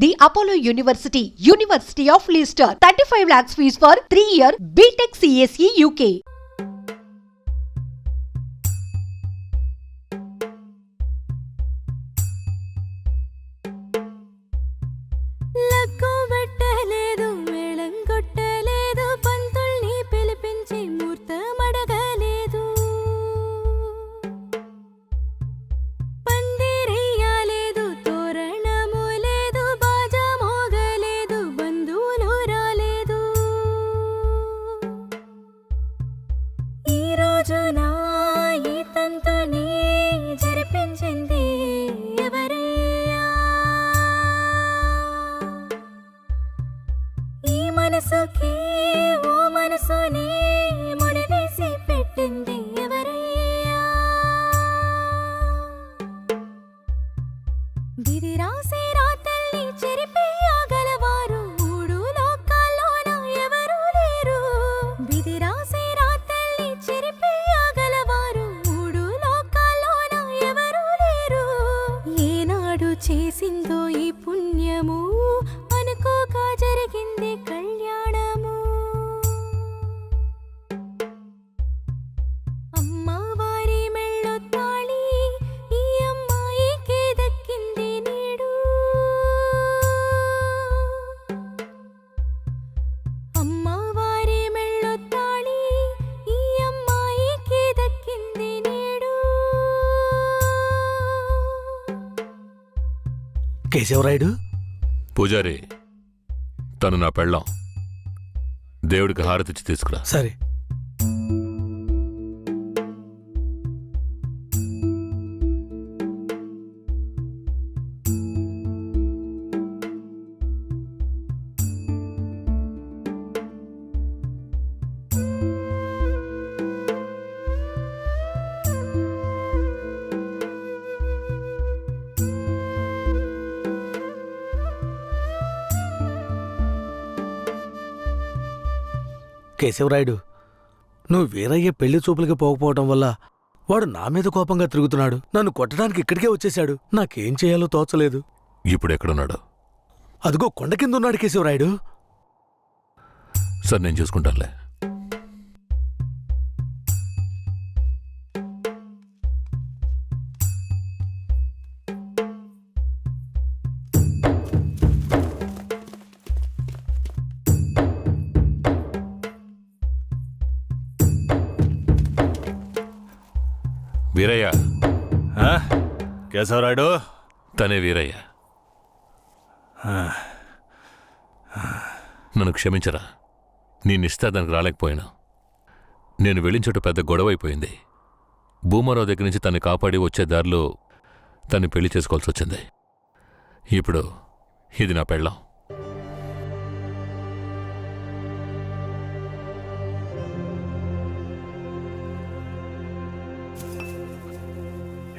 The Apollo University, University of Leicester. 35 lakhs fees for 3 year BTech CSE UK. ఈ రోజు కళ్యాణము. అనుకోక జరిగింది కళ్యాణము. అమ్మవారి మెళ్ళో తాళి ఈ అమ్మాయికి దక్కింది నేడు. అమ్మవారి మెళ్ళో తాళి ఈ అమ్మాయికి దక్కింది నేడు. కేశవరాయుడు పూజారి తను నా పెళ్ళాం. దేవుడికి హారతిచ్చి తీసుకురా. సరే. కేశవరాయుడు నువ్వు వీరయ్య పెళ్ళి చూపులకి పోకపోవటం వల్ల వాడు నా మీద కోపంగా తిరుగుతున్నాడు. నన్ను కొట్టడానికి ఇక్కడికే వచ్చేశాడు. నాకేం చేయాలో తోచలేదు. ఇప్పుడు ఎక్కడున్నాడు అదిగో కొండ కింద ఉన్నాడు కేశవరాయుడు. సార్ నేను చూసుకుంటానులే. కేశవరాయుడు తనే వీరయ్య. నన్ను క్షమించరా. నీ నిస్తాదానికి రాలేకపోయినా. నేను వెళ్ళిన చోట పెద్ద గొడవ అయిపోయింది భూమారావు దగ్గర నుంచి తన్ని కాపాడి వచ్చే దారిలో తన్ని పెళ్ళి చేసుకోవాల్సి వచ్చింది. ఇప్పుడు ఇది నా పెళ్ళం.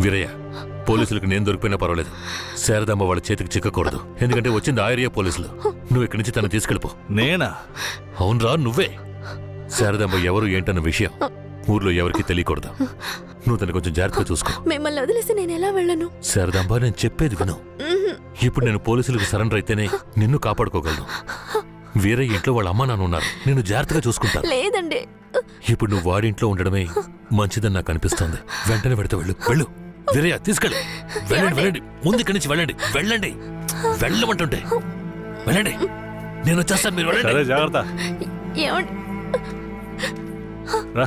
వీరయ్య పోలీసులకు నేను దొరికిపోయినా పర్వాలేదు. శారదమ్మ వాళ్ళ చేతికి చిక్కకూడదు. ఎందుకంటే వచ్చింది ఆయరియా పోలీసులు. నువ్వు ఇక్కడి నుంచి తను తీసుకెళ్ళిపో. నేనా? అవునరా నువ్వే. శారదమ్మ ఎవరు ఏంటన్న విషయం ఊర్లో ఎవరికి తెలియకూడదు. నువ్వు తను కొంచెం జాగ్రత్తగా చూసుకో. మిమ్మల్ని వదిలేసి నేను ఎలా వెళ్ళను? శారదాంబ నేను చెప్పేది విను. ఇప్పుడు నేను పోలీసులకు సరెండర్ అయితేనే నిన్ను కాపాడుకోగలను. వీరయ్య ఇంట్లో వాళ్ళ అమ్మ నాన్న ఉన్నారు. నిన్ను జాగ్రత్తగా చూసుకుంటాను లేదండి. ఇప్పుడు నువ్వు వాడింట్లో ఉండడమే మంచిదని నాకు అనిపిస్తోంది. వెంటనే పెడతా వెళ్ళు. వెళ్ళు. వీరయ్య తీసుకెళ్ళు. వెళ్ళండి వెళ్ళండి. ముందు ఇక్కడి నుంచి వెళ్ళండి. వెళ్ళండి. వెళ్ళమంటుంటే. వెళ్ళండి. నేను వచ్చేస్తాను మీరు సరే వెళ్ళండి జాగ్రత్త. ఏమండి? రే.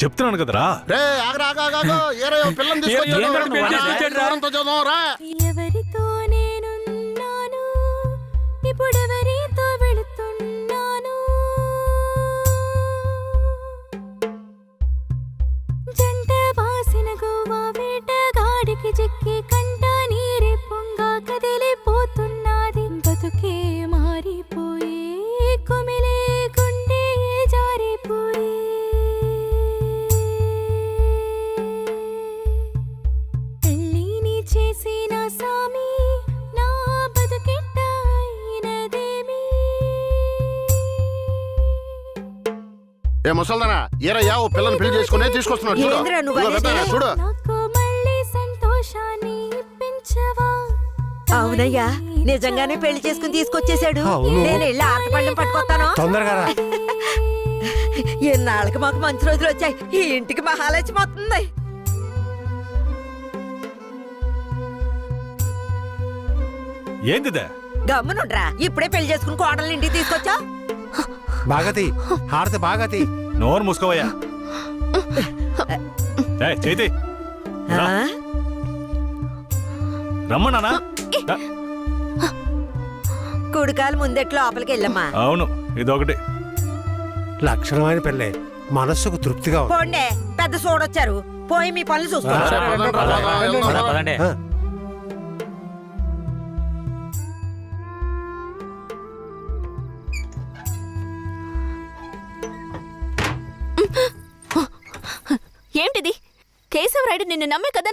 చెప్తున్నాను కదరా. రే ఆగరా ఆగా ఆగా ఏరయ్య పిల్లని తీసుకొచ్చాడు. రా, ఎవరితో ఇప్పుడెవరితో వెళుతున్నాను? జంట బాసిన గోవా వేటగాడికి చిక్కి ఏ ముసల్దానా ఏరయ్యా ఓ పిల్లని పెళ్ళి చేసుకునే తీసుకొస్తున్నాడు చూడు. ఏందిరా నువ్వు ఇదిగో అనేది? పెద్దనా, చూడు. నాకు మళ్ళీ సంతోషాన్ని ఇప్పించవా? అవునయ్యా నిజంగానే పెళ్ళి చేసుకుని తీసుకొచ్చేసాడు నేను వెళ్ళి ఆటపళ్ళం పట్టుకొస్తాను. తొందరగా రా. ఎన్నాళ్ళకి మాకు మంచి రోజులు వచ్చాయి. ఈ ఇంటికి మహాలక్ష్మి వస్తుంది. ఏందిదే గమ్మునుండ్రా. ఇప్పుడే పెళ్ళి చేసుకుని కోడలు ఇంటికి తీసుకొచ్చా? బాగతి హారతి బాగతి నోరు మూసుకోవయ్యా చేతి రమ్మన్నానా. కుడికాలు ముందెట్ లోపలికి వెళ్ళమ్మా అవును ఇదొకటి లక్షణమైన పెళ్ళే మనస్సుకు తృప్తిగా ఉంది పోండే పెద్ద చూడొచ్చారు పోయి మీ పనులు చూసుకోండి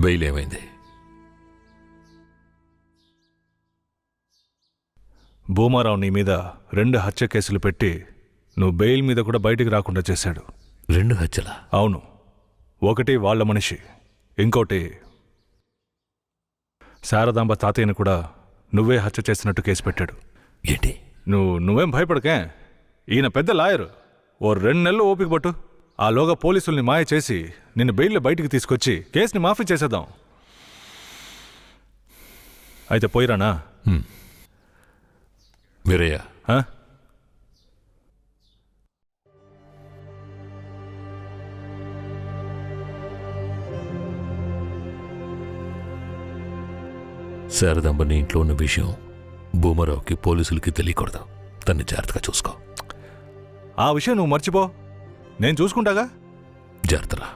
బెయిల్ ఏమైంది భూమారావు నీ మీద రెండు హత్య కేసులు పెట్టి నువ్వు బెయిల్ మీద కూడా బయటికి రాకుండా చేశాడు. రెండు హత్యలా? అవును. ఒకటి వాళ్ళ మనిషి ఇంకోటి శారదాంబ తాతయ్యని కూడా నువ్వే హత్య చేసినట్టు కేసు పెట్టాడు. ఏంటి? నువ్వు నువ్వేం భయపడకే? ఈయన పెద్ద లాయరు. ఓ రెండు నెలలు ఓపిక పట్టు. ఆలోగా పోలీసుల్ని మాయ చేసి నిన్ను బెయిల్లో బయటికి తీసుకొచ్చి కేసుని మాఫీ చేసేద్దాం. అయితే పోయిరానా వీరయ్య ఆ? శారదాంబ నీ ఇంట్లో ఉన్న విషయం భూమారావుకి పోలీసులకి తెలియకూడదు. తన్ని జాగ్రత్తగా చూసుకో. ఆ విషయం నువ్వు మర్చిపో. నేను చూసుకుంటాగా? జాగ్రత్తరా.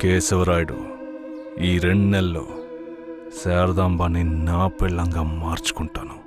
కేశవరాయుడు ఈ రెండు నెలల్లో శారదాంబాని నా పెళ్ళంగా మార్చుకుంటాను.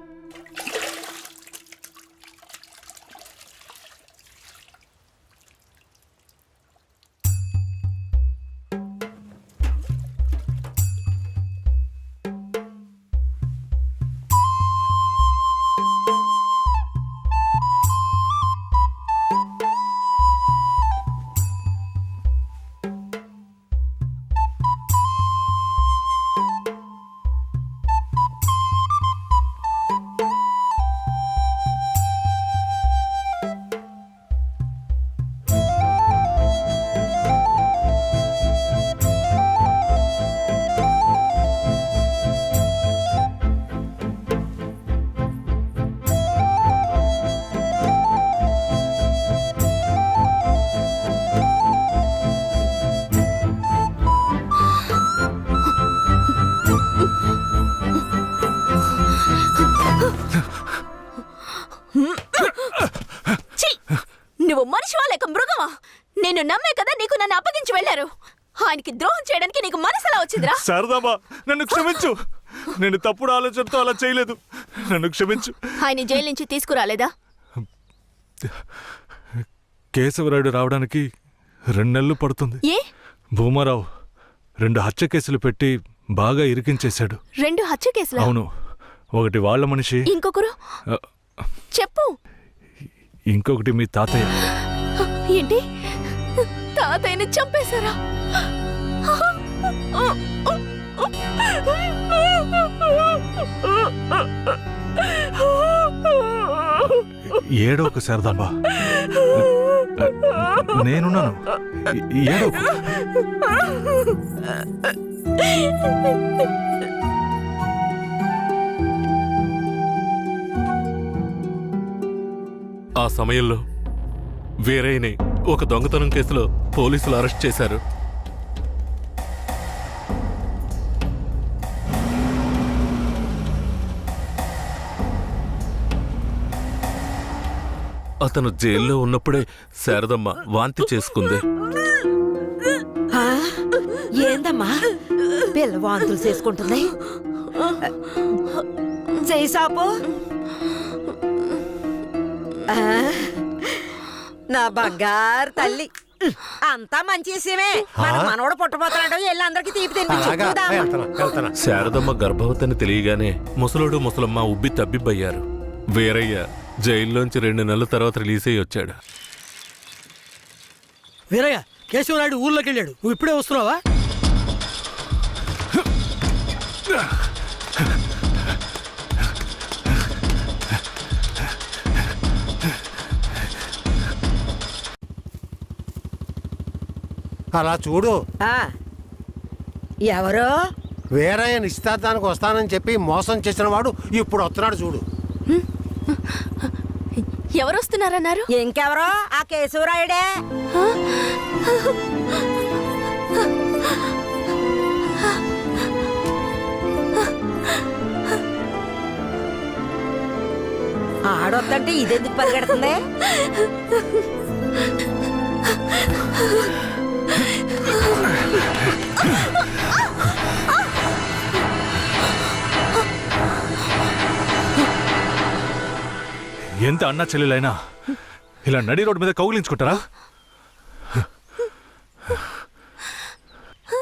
వచ్చిందిరా శారదాంబా నన్ను క్షమించు. నేను తప్పుడు ఆలోచనతో అలా చేయలేదు. నన్ను క్షమించు. ఆయన జైలు నుంచి తీసుకురాలేదా? కేశవరాయుడు రావడానికి రెండు నెలలు పడుతుంది. ఏ? భూమారావు రెండు హత్య కేసులు పెట్టి బాగా ఇరికించేశాడు. రెండు హత్య కేసులా? అవును. ఒకటి వాళ్ళ మనిషి. ఇంకొకరు? చెప్పు. ఇంకొకటి మీ తాతయ్య. ఏంటి? తాతయ్యని చంపేశారా? ఏడో ఒక శారదాంబా. నేనున్నాను. ఏడో ఆ సమయంలో వేరైన ఒక దొంగతనం కేసులో పోలీసులు అరెస్ట్ చేశారు. అతను జైల్లో ఉన్నప్పుడే శారదమ్మ వాంతి చేసుకుంది. ఆ? ఏందమ్మా? పిల్ల వాంతులు చేసుకుంటుంది. చెయ్యి సాపు ఆ? నా బంగారు తల్లి. అంతా మంచి విషయమే. మన మనవడు పుట్టబోతున్నాడు వెళ్ళి అందరికి తీపి తినిపించు అలాగా. చూద్దాం. వెళ్తున్నా వెళ్తున్నా. శారదమ్మ గర్భవతిని తెలియగానే ముసలోడు ముసలమ్మ ఉబ్బి తబ్బిబ్బయ్యారు. వీరయ్య జైల్లోంచి రెండు నెలల తర్వాత రిలీజ్ అయ్యి వచ్చాడు. వీరయ్య కేశవనాయుడు ఊర్లోకి వెళ్ళాడు. నువ్వు ఇప్పుడే వస్తున్నావా? అలా చూడు. ఆ. ఎవరు? వేరే నిశ్చితార్థానికి వస్తానని చెప్పి మోసం చేసిన వాడు ఇప్పుడు వస్తున్నాడు చూడు. ఎవరు వస్తున్నారన్నారు ఇంకెవరో? ఆ కేశవరాయుడే. ఆడొద్దంటే ఇదెందుకు పరిగెడుతుంది? ఎంత అన్నా చెల్లెలైనా ఇలా నడి రోడ్డు మీద కౌగిలించుకుంటారా?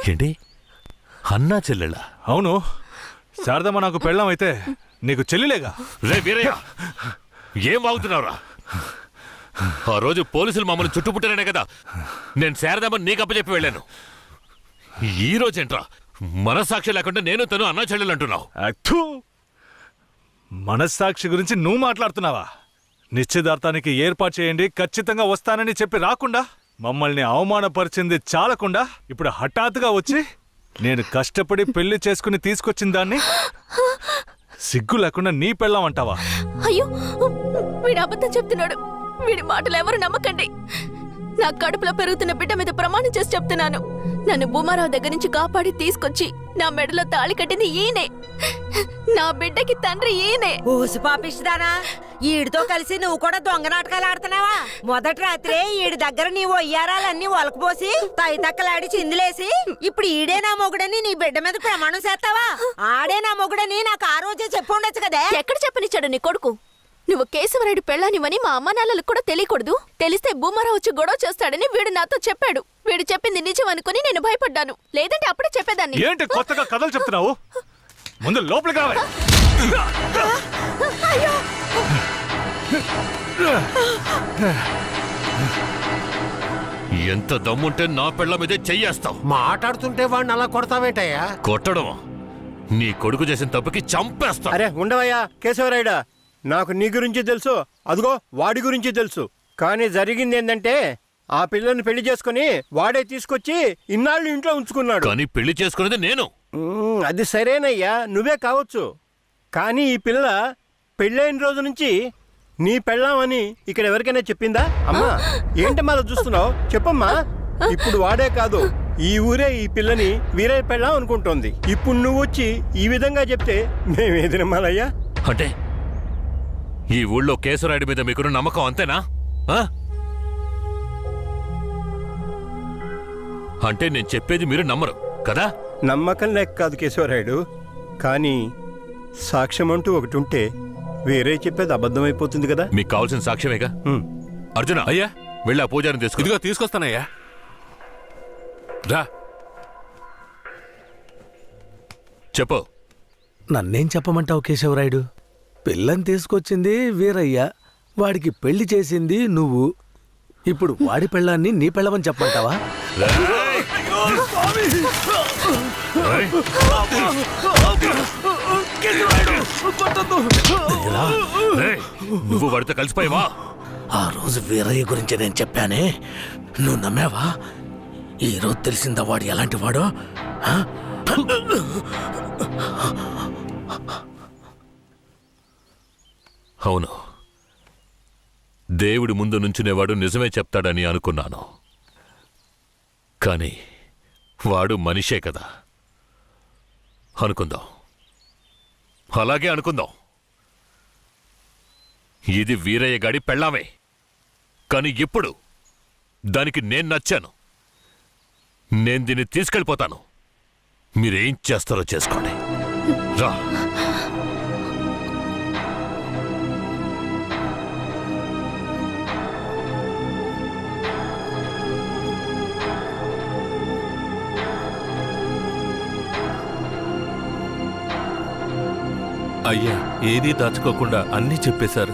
ఏంటి? అన్నా చెల్లెళ్ళ అవును. శారదమ్మ నాకు పెళ్ళం అయితే నీకు చెల్లిలేగా? రే వీరయ్య ఏం వాగుతున్నావురా? ఆ రోజు పోలీసులు మమ్మల్ని చుట్టుముట్టారనే కదా. నేను శారదామని నీకు అప్పచెప్పి వెళ్ళాను. ఈ రోజేంట్రా మనస్సాక్షి లేకుండా నేను తను అన్నా చెల్లెలు అంటున్నావు. అత్తు! మనస్సాక్షి గురించి నువ్వు మాట్లాడుతున్నావా? నిశ్చితార్థానికి ఏర్పాటు చేయండి. ఖచ్చితంగా వస్తానని చెప్పి రాకుండా మమ్మల్ని అవమానపరిచింది చాలకుండా ఇప్పుడు హఠాత్తుగా వచ్చి నేను కష్టపడి పెళ్ళి చేసుకుని తీసుకొచ్చిన దాన్ని సిగ్గు లేకుండా నీ పెళ్ళామంటావా అయ్యో వీడు అబద్ధం చెప్తున్నాడు. వీడి మాటలు ఎవరు నమ్మకండి. నా కడుపులో పెరుగుతున్న బిడ్డ మీద ప్రమాణం చేసి చెప్తున్నాను. నన్ను భూమారావు దగ్గర నుంచి కాపాడి తీసుకొచ్చి నా మెడలో తాళి కట్టింది ఈయనే. నా బిడ్డకి తండ్రి ఈయనే. ఊసి పాపిస్తుదానా ఈడితో కలిసి నువ్వు కూడా దొంగ నాటకాలు ఆడుతున్నావా? మొదటి రాత్రే ఈడి దగ్గర నీ ఒయ్యారాలన్నీ ఒలకపోసి తైతక్కలాడి చిందులేసి ఇప్పుడు ఈడే నా మొగుడని నీ బిడ్డ మీద ప్రమాణం చేస్తావా? ఆడే నా మొగుడని నాకు ఆ రోజే చెప్పు ఉండొచ్చు కదే. ఎక్కడ చెప్పనిచ్చాడు నీ కొడుకు? నువ్వు కేశవరాయుడు పెళ్ళానివని మా అమ్మ నాన్నలకు కూడా తెలియకూడదు. తెలిస్తే భూమారావు వచ్చి గొడవ చేస్తాడని వీడు నాతో చెప్పాడు. వీడు చెప్పింది నిజం అనుకుని నేను భయపడ్డాను. లేదంటే అప్పుడే చెప్పేదాన్ని. ఏంటి కొత్తగా కథలు చెప్తున్నావు? ముందు లోపలికి రావాలి ఎంత దమ్ముంటే నా పెళ్ళ మీదే చెయ్యేస్తావు. మాట్లాడుతుంటే వాడిని అలా కొడతావేంటయ్యా? కొట్టడం. నీ కొడుకు చేసిన తప్పుకి చంపేస్తా అరే ఉండవయ్యా కేశవరాయుడా. నాకు నీ గురించి తెలుసు. అదిగో వాడి గురించి తెలుసు. కానీ జరిగింది ఏంటంటే ఆ పిల్లని పెళ్ళి చేసుకుని వాడే తీసుకొచ్చి ఇన్నాళ్ళు ఇంట్లో ఉంచుకున్నాడు. కానీ పెళ్ళి చేసుకునేది నేను. ఉమ్, అది సరేనయ్యా నువ్వే కావచ్చు. కానీ ఈ పిల్ల పెళ్ళైన రోజు నుంచి నీ పెళ్ళామని ఇక్కడ ఎవరికైనా చెప్పిందా? అమ్మా ఏంటమ్మా అలా చూస్తున్నావు? చెప్పమ్మా. ఇప్పుడు వాడే కాదు ఈ ఊరే ఈ పిల్లని వీరే పెళ్ళాం అనుకుంటోంది. ఇప్పుడు నువ్వు వచ్చి ఈ విధంగా చెప్తే మేమేది నమ్మాలయ్యా? అంటే ఈ ఊళ్ళో కేశవరాయుడి మీద మీకున్న నమ్మకం అంతేనా? ఆ? అంటే నేను చెప్పేది మీరు నమ్మరు కదా? నమ్మకం లేక కాదు కేశవరాయుడు. కానీ సాక్ష్యం అంటూ ఒకటి ఉంటే వేరే చెప్పేది అబద్ధమైపోతుంది కదా? మీకు కావాల్సిన సాక్ష్యమేగా. అర్జున అయ్యా వెళ్ళి ఆ పూజారిని తీసుకు. ఇదిగో తీసుకొస్తానయ్యా. రా. చెప్పు. నన్నేం చెప్పమంటావు కేశవరాయుడు? పిల్లని తీసుకొచ్చింది వీరయ్య వాడికి పెళ్ళి చేసింది నువ్వు ఇప్పుడు వాడి పెళ్ళాన్ని నీ పెళ్ళమని చెప్పమంటావా! ఏయ్! నువ్వు వాడితో కలిసిపోయావా ఆ రోజు వీరయ్య గురించి నేను చెప్పానే నువ్వు నమ్మావా ఈ రోజు తెలిసిందా వాడు ఎలాంటి వాడో? అవును. దేవుడి ముందు నుంచునేవాడు నిజమే చెప్తాడని అనుకున్నాను. కానీ వాడు మనిషే కదా. అనుకుందాం. అలాగే అనుకుందాం. ఇది వీరయ్య గాడి పెళ్ళామే. కానీ ఇప్పుడు దానికి నేను నచ్చాను. నేను దీన్ని తీసుకెళ్ళిపోతాను. మీరేం చేస్తారో చేసుకోండి. రా. అయ్యా ఏదీ దాచుకోకుండా అన్నీ చెప్పేశారు.